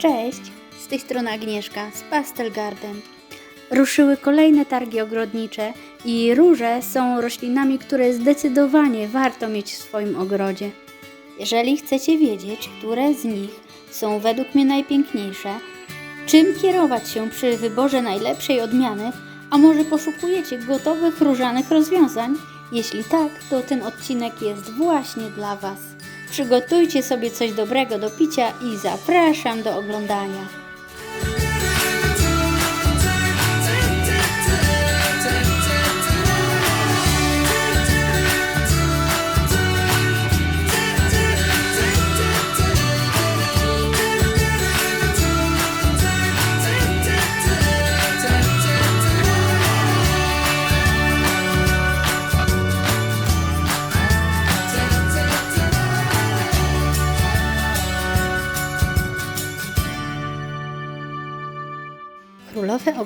Cześć, z tej strony Agnieszka z Pastel Garden. Ruszyły kolejne targi ogrodnicze i róże są roślinami, które zdecydowanie warto mieć w swoim ogrodzie. Jeżeli chcecie wiedzieć, które z nich są według mnie najpiękniejsze, czym kierować się przy wyborze najlepszej odmiany, a może poszukujecie gotowych różanych rozwiązań? Jeśli tak, to ten odcinek jest właśnie dla Was. Przygotujcie sobie coś dobrego do picia i zapraszam do oglądania.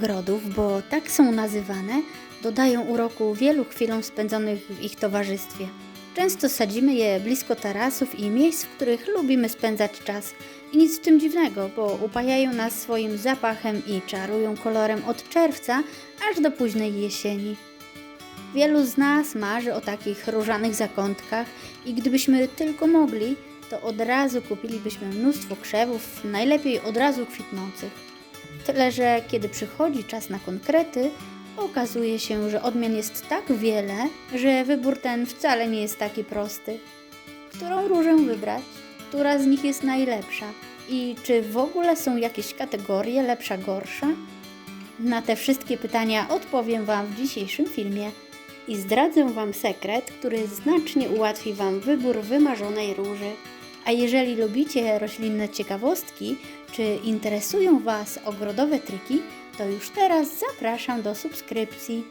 Ogrodów, bo tak są nazywane, dodają uroku wielu chwilom spędzonych w ich towarzystwie. Często sadzimy je blisko tarasów i miejsc, w których lubimy spędzać czas. I nic w tym dziwnego, bo upajają nas swoim zapachem i czarują kolorem od czerwca aż do późnej jesieni. Wielu z nas marzy o takich różanych zakątkach i gdybyśmy tylko mogli, to od razu kupilibyśmy mnóstwo krzewów, najlepiej od razu kwitnących. Tyle, że kiedy przychodzi czas na konkrety, okazuje się, że odmian jest tak wiele, że wybór ten wcale nie jest taki prosty. Którą różę wybrać? Która z nich jest najlepsza? I czy w ogóle są jakieś kategorie lepsza, gorsza? Na te wszystkie pytania odpowiem Wam w dzisiejszym filmie i zdradzę Wam sekret, który znacznie ułatwi Wam wybór wymarzonej róży. A jeżeli lubicie roślinne ciekawostki, czy interesują Was ogrodowe triki, to już teraz zapraszam do subskrypcji.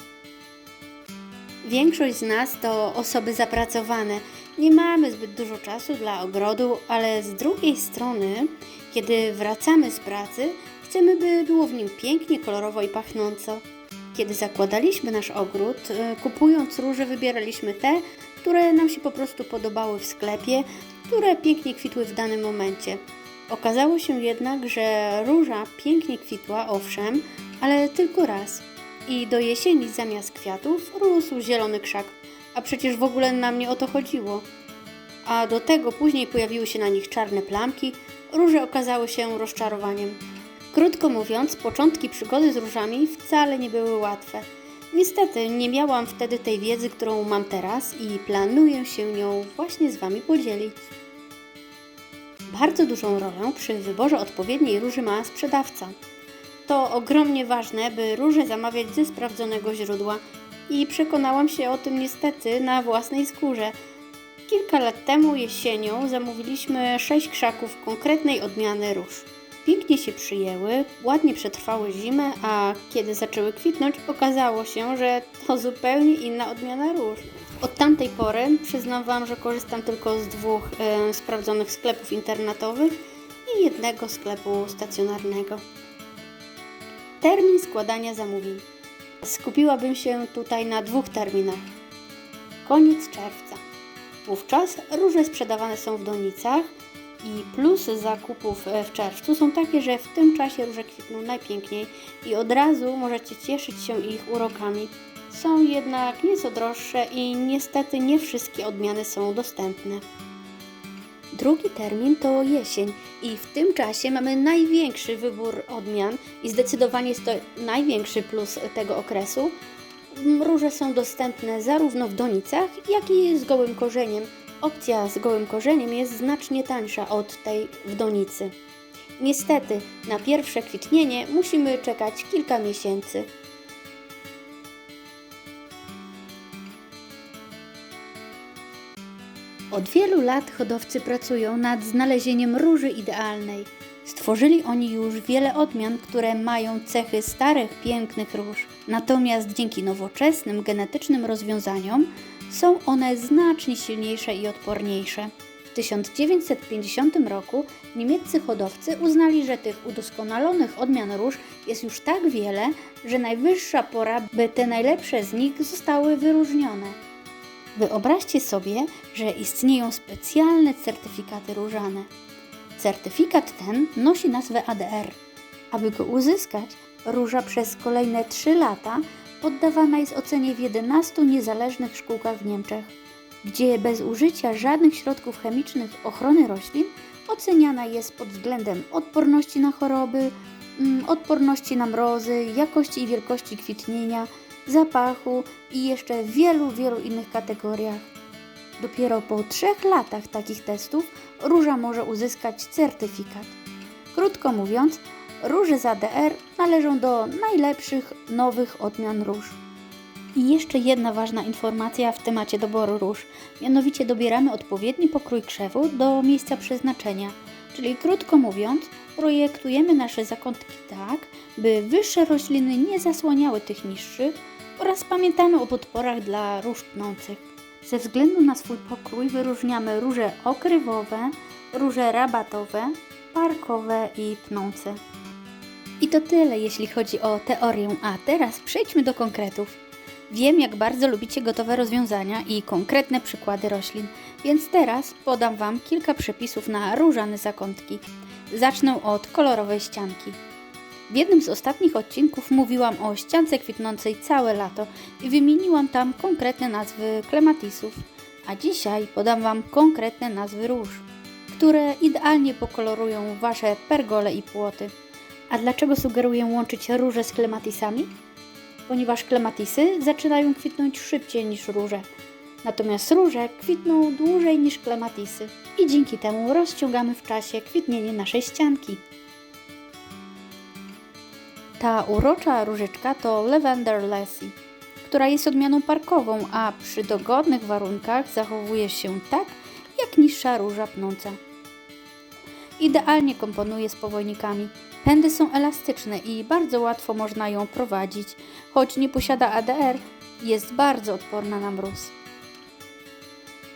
Większość z nas to osoby zapracowane. Nie mamy zbyt dużo czasu dla ogrodu, ale z drugiej strony, kiedy wracamy z pracy, chcemy, by było w nim pięknie, kolorowo i pachnąco. Kiedy zakładaliśmy nasz ogród, y, kupując róże, wybieraliśmy te, które nam się po prostu podobały w sklepie, które pięknie kwitły w danym momencie. Okazało się jednak, że róża pięknie kwitła, owszem, ale tylko raz. I do jesieni zamiast kwiatów rósł zielony krzak, a przecież w ogóle nam nie o to chodziło. A do tego później pojawiły się na nich czarne plamki, róże okazały się rozczarowaniem. Krótko mówiąc, początki przygody z różami wcale nie były łatwe. Niestety nie miałam wtedy tej wiedzy, którą mam teraz i planuję się nią właśnie z Wami podzielić. Bardzo dużą rolę przy wyborze odpowiedniej róży ma sprzedawca. To ogromnie ważne, by róże zamawiać ze sprawdzonego źródła i przekonałam się o tym niestety na własnej skórze. Kilka lat temu jesienią zamówiliśmy sześć krzaków konkretnej odmiany róż. Pięknie się przyjęły, ładnie przetrwały zimę, a kiedy zaczęły kwitnąć, okazało się, że to zupełnie inna odmiana róż. Od tamtej pory przyznam Wam, że korzystam tylko z dwóch e, sprawdzonych sklepów internetowych i jednego sklepu stacjonarnego. Termin składania zamówień. Skupiłabym się tutaj na dwóch terminach. Koniec czerwca. Wówczas róże sprzedawane są w donicach i plusy zakupów e, w czerwcu są takie, że w tym czasie róże kwitną najpiękniej i od razu możecie cieszyć się ich urokami. Są jednak nieco droższe i niestety nie wszystkie odmiany są dostępne. Drugi termin to jesień i w tym czasie mamy największy wybór odmian i zdecydowanie jest to największy plus tego okresu. Róże są dostępne zarówno w donicach, jak i z gołym korzeniem. Opcja z gołym korzeniem jest znacznie tańsza od tej w donicy. Niestety, na pierwsze kwitnienie musimy czekać kilka miesięcy. Od wielu lat hodowcy pracują nad znalezieniem róży idealnej. Stworzyli oni już wiele odmian, które mają cechy starych, pięknych róż. Natomiast dzięki nowoczesnym genetycznym rozwiązaniom są one znacznie silniejsze i odporniejsze. W 1950 roku niemieccy hodowcy uznali, że tych udoskonalonych odmian róż jest już tak wiele, że najwyższa pora, by te najlepsze z nich zostały wyróżnione. Wyobraźcie sobie, że istnieją specjalne certyfikaty różane. Certyfikat ten nosi nazwę ADR. Aby go uzyskać, róża przez kolejne 3 lata poddawana jest ocenie w 11 niezależnych szkółkach w Niemczech, gdzie bez użycia żadnych środków chemicznych ochrony roślin oceniana jest pod względem odporności na choroby, mm, odporności na mrozy, jakości i wielkości kwitnienia, zapachu i jeszcze wielu, wielu innych kategoriach. Dopiero po trzech latach takich testów róża może uzyskać certyfikat. Krótko mówiąc, róże z ADR należą do najlepszych nowych odmian róż. I jeszcze jedna ważna informacja w temacie doboru róż. Mianowicie dobieramy odpowiedni pokrój krzewu do miejsca przeznaczenia. Czyli krótko mówiąc, projektujemy nasze zakątki tak, by wyższe rośliny nie zasłaniały tych niższych oraz pamiętamy o podporach dla róż pnących. Ze względu na swój pokrój wyróżniamy róże okrywowe, róże rabatowe, parkowe i pnące. I to tyle, jeśli chodzi o teorię, a teraz przejdźmy do konkretów. Wiem, jak bardzo lubicie gotowe rozwiązania i konkretne przykłady roślin, więc teraz podam Wam kilka przepisów na różane zakątki. Zacznę od kolorowej ścianki. W jednym z ostatnich odcinków mówiłam o ściance kwitnącej całe lato i wymieniłam tam konkretne nazwy klematisów, a dzisiaj podam Wam konkretne nazwy róż, które idealnie pokolorują Wasze pergole i płoty. A dlaczego sugeruję łączyć róże z klematisami? Ponieważ klematisy zaczynają kwitnąć szybciej niż róże, natomiast róże kwitną dłużej niż klematisy i dzięki temu rozciągamy w czasie kwitnienie naszej ścianki. Ta urocza różyczka to Lavender Lassie, która jest odmianą parkową, a przy dogodnych warunkach zachowuje się tak, jak niższa róża pnąca. Idealnie komponuje z powojnikami. Pędy są elastyczne i bardzo łatwo można ją prowadzić, choć nie posiada ADR, jest bardzo odporna na mróz.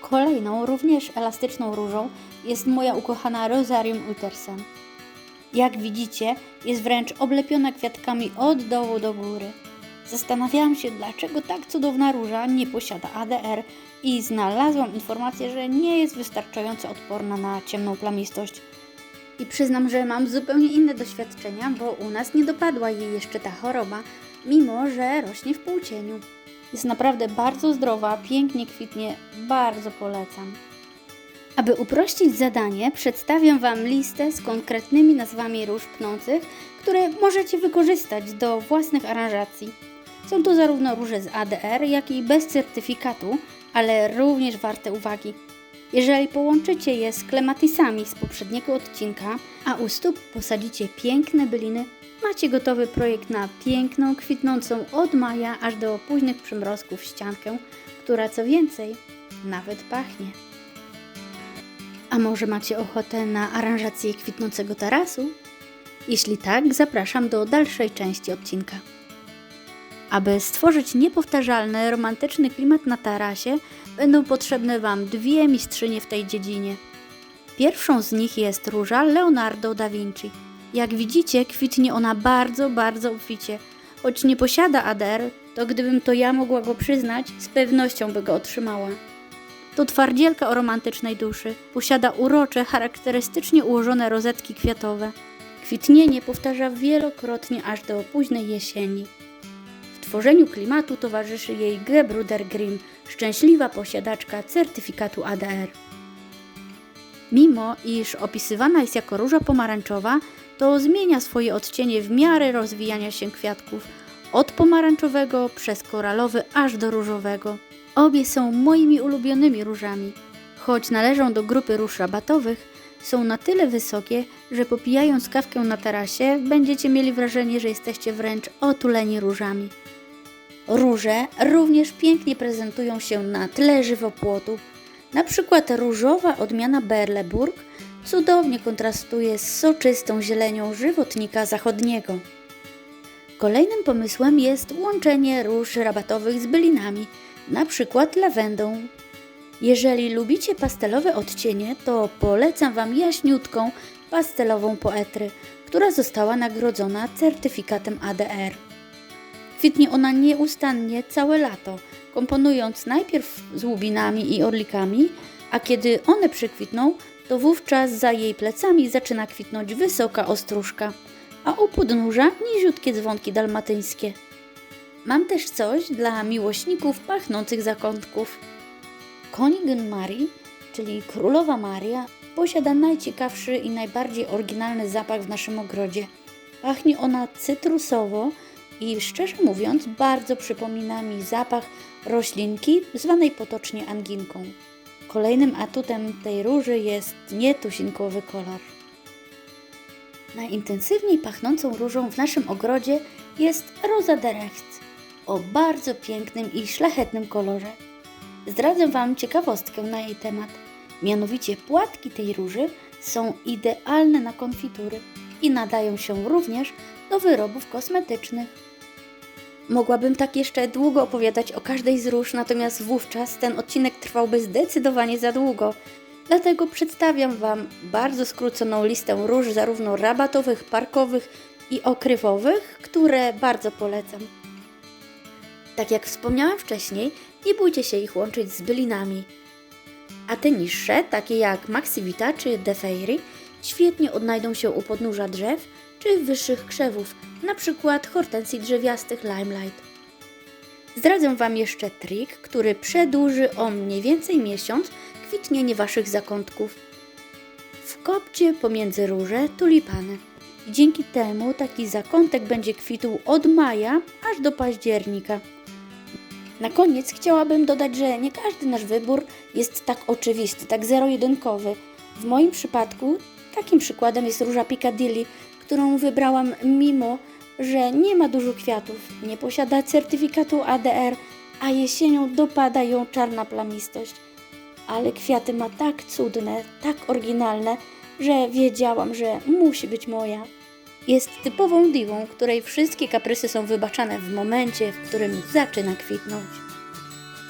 Kolejną, również elastyczną różą jest moja ukochana Rosarium Uttersen. Jak widzicie, jest wręcz oblepiona kwiatkami od dołu do góry. Zastanawiałam się, dlaczego tak cudowna róża nie posiada ADR i znalazłam informację, że nie jest wystarczająco odporna na ciemną plamistość. I przyznam, że mam zupełnie inne doświadczenia, bo u nas nie dopadła jej jeszcze ta choroba, mimo że rośnie w półcieniu. Jest naprawdę bardzo zdrowa, pięknie kwitnie, bardzo polecam. Aby uprościć zadanie, przedstawiam Wam listę z konkretnymi nazwami róż pnących, które możecie wykorzystać do własnych aranżacji. Są to zarówno róże z ADR, jak i bez certyfikatu, ale również warte uwagi. Jeżeli połączycie je z klematisami z poprzedniego odcinka, a u stóp posadzicie piękne byliny, macie gotowy projekt na piękną, kwitnącą od maja aż do późnych przymrozków ściankę, która co więcej, nawet pachnie. A może macie ochotę na aranżację kwitnącego tarasu? Jeśli tak, zapraszam do dalszej części odcinka. Aby stworzyć niepowtarzalny, romantyczny klimat na tarasie, będą potrzebne Wam dwie mistrzynie w tej dziedzinie. Pierwszą z nich jest róża Leonardo da Vinci. Jak widzicie, kwitnie ona bardzo, bardzo obficie. Choć nie posiada ADR, to gdybym to ja mogła go przyznać, z pewnością by go otrzymała. To twardzielka o romantycznej duszy. Posiada urocze, charakterystycznie ułożone rozetki kwiatowe. Kwitnienie powtarza wielokrotnie aż do późnej jesieni. Tworzeniu klimatu towarzyszy jej Gebruder Grimm, szczęśliwa posiadaczka certyfikatu ADR. Mimo iż opisywana jest jako róża pomarańczowa, to zmienia swoje odcienie w miarę rozwijania się kwiatków, od pomarańczowego przez koralowy aż do różowego. Obie są moimi ulubionymi różami. Choć należą do grupy róż rabatowych, są na tyle wysokie, że popijając kawkę na tarasie będziecie mieli wrażenie, że jesteście wręcz otuleni różami. Róże również pięknie prezentują się na tle żywopłotu. Na przykład różowa odmiana Berleburg cudownie kontrastuje z soczystą zielenią żywotnika zachodniego. Kolejnym pomysłem jest łączenie róż rabatowych z bylinami, na przykład lawendą. Jeżeli lubicie pastelowe odcienie, to polecam Wam jaśniutką pastelową poetry, która została nagrodzona certyfikatem ADR. Kwitnie ona nieustannie całe lato, komponując najpierw z łubinami i orlikami, a kiedy one przykwitną, to wówczas za jej plecami zaczyna kwitnąć wysoka ostróżka, a u podnóża niziutkie dzwonki dalmatyńskie. Mam też coś dla miłośników pachnących zakątków. Koningin Marii, czyli Królowa Maria, posiada najciekawszy i najbardziej oryginalny zapach w naszym ogrodzie. Pachnie ona cytrusowo i szczerze mówiąc bardzo przypomina mi zapach roślinki zwanej potocznie anginką. Kolejnym atutem tej róży jest nietusinkowy kolor. Najintensywniej pachnącą różą w naszym ogrodzie jest Rosa de Rechts o bardzo pięknym i szlachetnym kolorze. Zdradzę Wam ciekawostkę na jej temat. Mianowicie płatki tej róży są idealne na konfitury i nadają się również do wyrobów kosmetycznych. Mogłabym tak jeszcze długo opowiadać o każdej z róż, natomiast wówczas ten odcinek trwałby zdecydowanie za długo. Dlatego przedstawiam Wam bardzo skróconą listę róż, zarówno rabatowych, parkowych i okrywowych, które bardzo polecam. Tak jak wspomniałam wcześniej, nie bójcie się ich łączyć z bylinami. A te niższe, takie jak Maxivita czy Defairy, świetnie odnajdą się u podnóża drzew czy wyższych krzewów, przykład hortensji drzewiastych Limelight. Zdradzę Wam jeszcze trik, który przedłuży o mniej więcej miesiąc kwitnienie Waszych zakątków. Wkopcie pomiędzy róże tulipany. I dzięki temu taki zakątek będzie kwitł od maja aż do października. Na koniec chciałabym dodać, że nie każdy nasz wybór jest tak oczywisty, tak zero-jedynkowy. W moim przypadku takim przykładem jest róża Piccadilly, którą wybrałam mimo, że nie ma dużo kwiatów, nie posiada certyfikatu ADR, a jesienią dopada ją czarna plamistość. Ale kwiaty ma tak cudne, tak oryginalne, że wiedziałam, że musi być moja. Jest typową diwą, której wszystkie kaprysy są wybaczane w momencie, w którym zaczyna kwitnąć.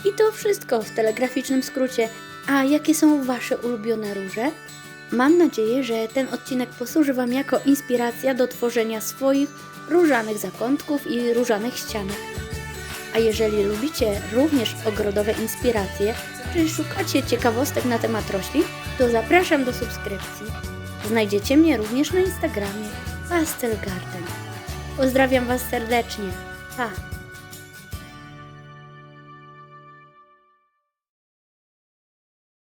I to wszystko w telegraficznym skrócie. A jakie są Wasze ulubione róże? Mam nadzieję, że ten odcinek posłuży Wam jako inspiracja do tworzenia swoich różanych zakątków i różanych ścianek. A jeżeli lubicie również ogrodowe inspiracje, czy szukacie ciekawostek na temat roślin, to zapraszam do subskrypcji. Znajdziecie mnie również na Instagramie Pastel Garden. Pozdrawiam Was serdecznie. Pa!